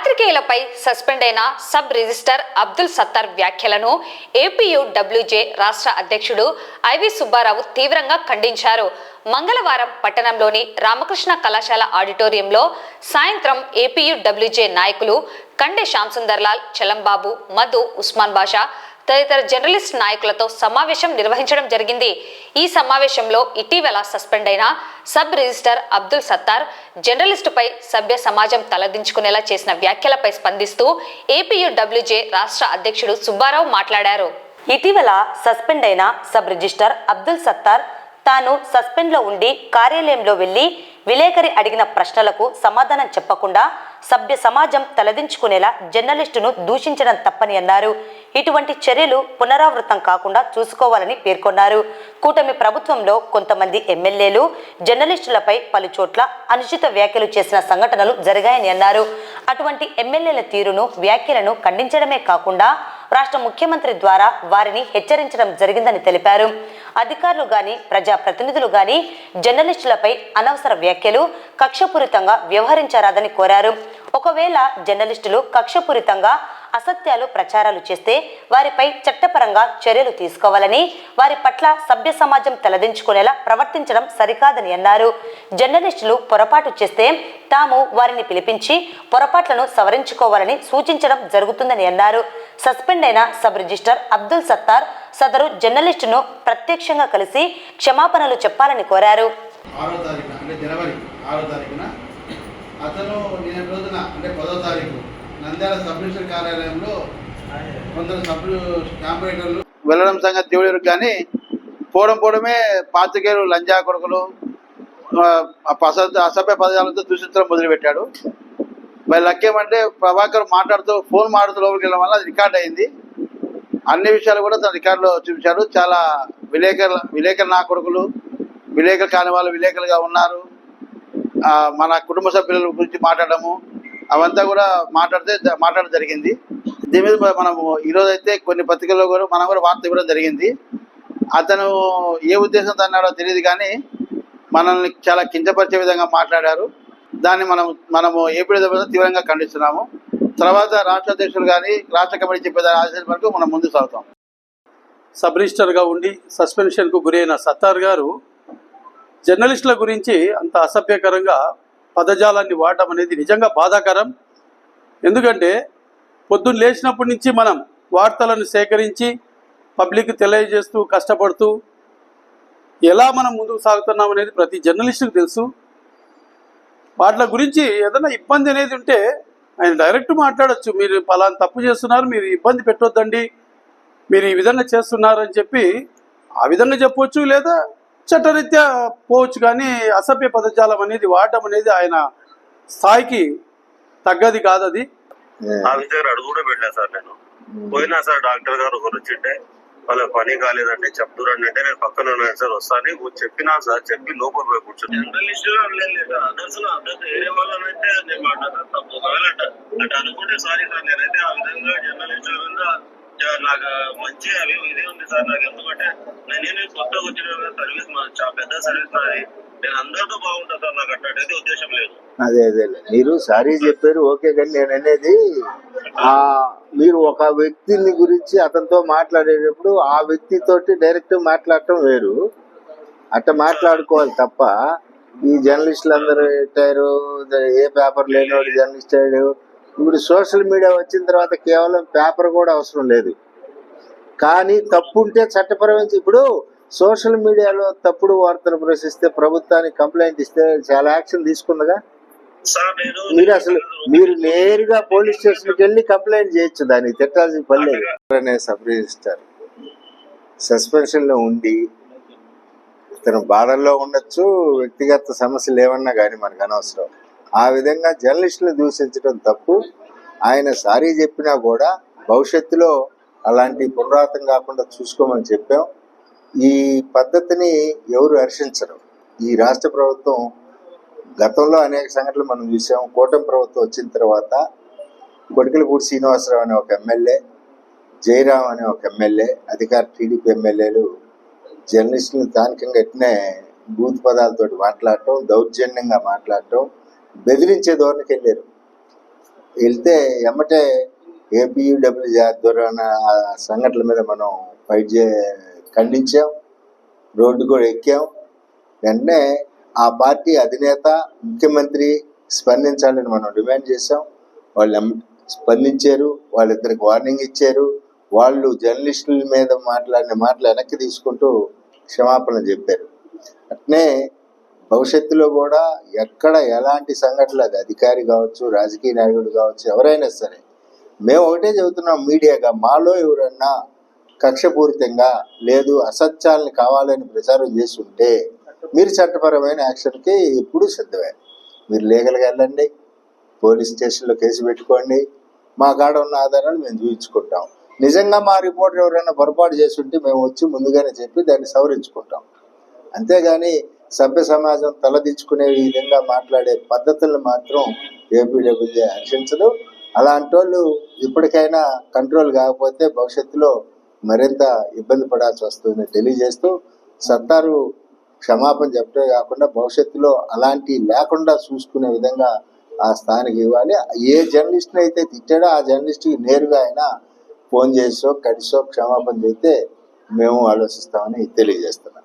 పాత్రికేయులపై suspend అయిన sub register Abdul Sattar వ్యాఖ్యలను ఏపీయుడబ్ల్యూజే రాష్ట్ర అధ్యక్షుడు ఐవి సుబ్బారావు తీవ్రంగా ఖండించారు. మంగళవారం పట్టణంలోని రామకృష్ణ కళాశాల ఆడిటోరియంలో సాయంత్రం ఏపీయూడబ్ల్యూజే నాయకులు కండే శ్యాంసుందర్లాల్ చలంబాబు మధు ఉస్మాన్ బాషా తదితర జర్నలిస్ట్ నాయకులతో సమావేశం నిర్వహించడం జరిగింది. ఈ సమావేశంలో ఇటీవల సస్పెండ్ అయిన సబ్ రిజిస్టర్ అబ్దుల్ సత్తార్ జర్నలిస్టుపై సభ్య సమాజం తలదించుకునేలా చేసిన వ్యాఖ్యలపై స్పందిస్తూ ఏపీయుడబ్ల్యూజే రాష్ట్ర అధ్యక్షుడు సుబ్బారావు మాట్లాడారు. ఇటీవల సస్పెండ్ అయిన సబ్ రిజిస్టర్ అబ్దుల్ సత్తార్ తాను సస్పెండ్లో ఉండి కార్యాలయంలో వెళ్ళి విలేకరి అడిగిన ప్రశ్నలకు సమాధానం చెప్పకుండా సభ్య సమాజం తలదించుకునేలా జర్నలిస్టును దూషించడం తప్పని అన్నారు. ఇటువంటి చర్యలు పునరావృతం కాకుండా చూసుకోవాలని పేర్కొన్నారు. కూటమి ప్రభుత్వంలో కొంతమంది ఎమ్మెల్యేలు జర్నలిస్టులపై పలు చోట్ల అనుచిత వ్యాఖ్యలు చేసిన సంఘటనలు జరిగాయని అన్నారు. అటువంటి ఎమ్మెల్యేల తీరును వ్యాఖ్యలను ఖండించడమే కాకుండా రాష్ట్ర ముఖ్యమంత్రి ద్వారా వారిని హెచ్చరించడం జరిగిందని తెలిపారు. అధికారులు గాని ప్రజాప్రతినిధులు గాని జర్నలిస్టులపై అనవసర వ్యాఖ్యలు కక్షపూరితంగా వ్యవహరించరాదని కోరారు. ఒకవేళ జర్నలిస్టులు కక్షపూరితంగా అసత్యాలు ప్రచారాలు చేస్తే వారిపై చట్టపరంగా చర్యలు తీసుకోవాలని వారి పట్ల సభ్య సమాజం తలదించుకునేలా ప్రవర్తించడం సరికాదని అన్నారు. జర్నలిస్టులు పొరపాటు చేస్తే తాము వారిని పిలిపించి పొరపాట్లను సవరించుకోవాలని సూచించడం జరుగుతుందని అన్నారు. సస్పెండ్ అయిన సబ్ రిజిస్టర్ అబ్దుల్ సత్తార్ సదరు జర్నలిస్టును ప్రత్యక్షంగా కలిసి క్షమాపణలు చెప్పాలని కోరారు. ఆరో తారీఖున అంటే జనవరి ఆరో తారీఖున అతను నిన్న రోజున అంటే పదో తారీఖు నంద్యాల సబ్ రిజిస్టర్ కార్యాలయంలో కొందరు సబ్ కాంపరేటర్లు వెళ్ళడం సంగతి దేవుడు కానీ పోవడం పోవడమే పాతికేయులు లంజా కొడుకులు అసభ్య పదాలతో దూషించడం మొదలుపెట్టాడు. మరి లక్కేమంటే ప్రభాకర్ మాట్లాడుతూ ఫోన్ మాట్లాడుతూ లోపలికి వెళ్ళడం వల్ల అది రికార్డ్ అయింది. అన్ని విషయాలు కూడా తన రికార్డులో చూపించాడు. చాలా విలేకరుల విలేకరు నా కొడుకులు విలేకరు కాని వాళ్ళు విలేకరులుగా ఉన్నారు. మన కుటుంబ సభ్యుల గురించి మాట్లాడము అవంతా కూడా మాట్లాడితే మాట్లాడడం జరిగింది. దీని మీద మనము ఈరోజు అయితే కొన్ని పత్రికల్లో కూడా మనం కూడా వార్త ఇవ్వడం జరిగింది. అతను ఏ ఉద్దేశంతో అన్నాడో తెలియదు కానీ మనల్ని చాలా కించపరిచే విధంగా మాట్లాడారు. దాన్ని మనం మనము ఏపీ తీవ్రంగా ఖండిస్తున్నాము. తర్వాత రాష్ట్ర అధ్యక్షులు కానీ రాష్ట్ర కమిటీ చెప్పే ఆదేశం వరకు మనం ముందు సాగుతాం. సబ్ రిజిస్టర్గా ఉండి సస్పెన్షన్కు గురైన సత్తార్ గారు జర్నలిస్టుల గురించి అంత అసభ్యకరంగా పదజాలాన్ని వాడటం అనేది నిజంగా బాధాకరం. ఎందుకంటే పొద్దున్న లేచినప్పటి నుంచి మనం వార్తలను సేకరించి పబ్లిక్ తెలియజేస్తూ కష్టపడుతూ ఎలా మనం ముందుకు సాగుతున్నాం అనేది ప్రతి జర్నలిస్టుకు తెలుసు. వాటి గురించి ఏదైనా ఇబ్బంది అనేది ఉంటే ఆయన డైరెక్ట్ మాట్లాడొచ్చు. మీరు పలానా తప్పు చేస్తున్నారు మీరు ఇబ్బంది పెట్టొద్దండి మీరు ఈ విధంగా చేస్తున్నారని చెప్పి ఆ విధంగా చెప్పవచ్చు లేదా చట్టరీత్యా పోవచ్చు కానీ అసభ్య పదజాలం అనేది వాడడం అనేది ఆయన స్థాయికి తగ్గది కాదు అది. ఆఫీస్ దగ్గర అడుగు కూడా పెట్టలేదు సార్ నేను. పోయినా సార్ డాక్టర్ గారు ఒకరు వచ్చింటే వాళ్ళ పని కాలేదంటే చెప్తురండి అంటే నేను పక్కన ఉన్నాను సార్ వస్తాను. చెప్పినా సార్ చెప్పి లోపల పోయి కూర్చొని జర్నలిస్ట్ అదర్స్ అదర్స్ నేను మాట్లాడతాను ఒకవేళ అనుకుంటే సారీ సార్ నేనైతే ఆ విధంగా జర్నలిస్ట్ నాకు మంచి అవి ఇదే ఉంది సార్ నాకు ఎందుకంటే నేను కొత్తగా వచ్చిన సర్వీస్ చాలా పెద్ద సర్వీస్ నాది నేను అందరితో బాగుంటా సార్ నాకు అట్టయితే ఉద్దేశం లేదు. అదే అదే. మీరు సారీ చెప్పారు ఓకే కానీ నేను అనేది ఆ మీరు ఒక వ్యక్తిని గురించి అతనితో మాట్లాడేటప్పుడు ఆ వ్యక్తితోటి డైరెక్ట్ మాట్లాడటం వేరు. అట్ట మాట్లాడుకోవాలి తప్ప ఈ జర్నలిస్టులు అందరూ పెట్టారు ఏ పేపర్ లేనివాడు జర్నలిస్ట్ అయ్యాడు ఇప్పుడు సోషల్ మీడియా వచ్చిన తర్వాత కేవలం పేపర్ కూడా అవసరం లేదు. కానీ తప్పు ఉంటే చట్టపరమైన ఇప్పుడు సోషల్ మీడియాలో తప్పుడు వార్తలు ప్రశ్నిస్తే ప్రభుత్వానికి కంప్లైంట్ ఇస్తే చాలా యాక్షన్ తీసుకుందిగా? మీరు అసలు మీరు నేరుగా పోలీస్ స్టేషన్కి వెళ్ళి కంప్లైంట్ చేయొచ్చు దానికి తిట్టాల్సిన పని లేదు. అనే సబ్ రిజిస్టర్ సస్పెన్షన్లో ఉండి ఇతను బాధల్లో ఉండొచ్చు వ్యక్తిగత సమస్యలు ఏమన్నా కానీ మనకు అనవసరం. ఆ విధంగా జర్నలిస్టులు దూషించడం తప్పు. ఆయన సారీ చెప్పినా కూడా భవిష్యత్తులో అలాంటి పునరావృతం కాకుండా చూసుకోమని చెప్పాం. ఈ పద్ధతిని ఎవరు హర్షించరు. ఈ రాష్ట్ర ప్రభుత్వం గతంలో అనేక సంఘటనలు మనం చూసాం. కూటమి ప్రభుత్వం వచ్చిన తర్వాత కొడికలపూడి శ్రీనివాసరావు అనే ఒక ఎమ్మెల్యే జయరాం అనే ఒక ఎమ్మెల్యే అధికార టీడీపీ ఎమ్మెల్యేలు జర్నలిస్టులు స్థానికంగా ఎట్నే బూత్ పదాలతోటి మాట్లాడటం దౌర్జన్యంగా మాట్లాడటం బెదిరించే ధోరణికి వెళ్ళారు. వెళ్తే ఎమ్మటే ఏపీయూడబ్ల్యూజే ఆధ్వర్యాన ఆ సంఘటనల మీద మనం ఫైట్ చే ఖండించాం. రోడ్డు కూడా ఎక్కాం. వెంటనే ఆ పార్టీ అధినేత ముఖ్యమంత్రి స్పందించాలని మనం డిమాండ్ చేశాం. వాళ్ళు స్పందించారు. వాళ్ళిద్దరికి వార్నింగ్ ఇచ్చారు. వాళ్ళు జర్నలిస్టుల మీద మాట్లాడిన మాటలు వెనక్కి తీసుకుంటూ క్షమాపణ చెప్పారు. అట్నే భవిష్యత్తులో కూడా ఎక్కడ ఎలాంటి సంఘటనలు అది అధికారి కావచ్చు రాజకీయ నాయకుడు కావచ్చు ఎవరైనా సరే మేము ఒకటే చెబుతున్నాం మీడియాగా మాలో ఎవరన్నా కక్షపూరితంగా లేదు అసత్యాలను కావాలని ప్రచారం చేస్తుంటే మీరు చట్టపరమైన యాక్షన్కి ఎప్పుడూ సిద్ధమే. మీరు లీగల్గా వెళ్ళండి పోలీస్ స్టేషన్లో కేసు పెట్టుకోండి మా కాడ ఉన్న ఆధారాలు మేము చూపించుకుంటాం నిజంగా మా రిపోర్టర్ ఎవరైనా పొరపాటు చేస్తుంటే మేము వచ్చి ముందుగానే చెప్పి దాన్ని సవరించుకుంటాం. అంతేగాని సభ్య సమాజం తలదించుకునే విధంగా మాట్లాడే పద్ధతులను మాత్రం ఏపీడబ్ల్యూజే హర్షించదు. అలాంటి వాళ్ళు ఇప్పటికైనా కంట్రోల్ కాకపోతే భవిష్యత్తులో మరింత ఇబ్బంది పడాల్సి వస్తుందని తెలియజేస్తూ సత్తారు క్షమాపణ చెప్పడే కాకుండా భవిష్యత్తులో అలాంటి లేకుండా చూసుకునే విధంగా ఆ స్థానికి ఇవ్వాలి. ఏ జర్నలిస్ట్ని అయితే తిట్టాడో ఆ జర్నలిస్ట్కి నేరుగా అయినా ఫోన్ చేసో కడిసో క్షమాపణ చేస్తే మేము ఆలోచిస్తామని తెలియజేస్తున్నాం.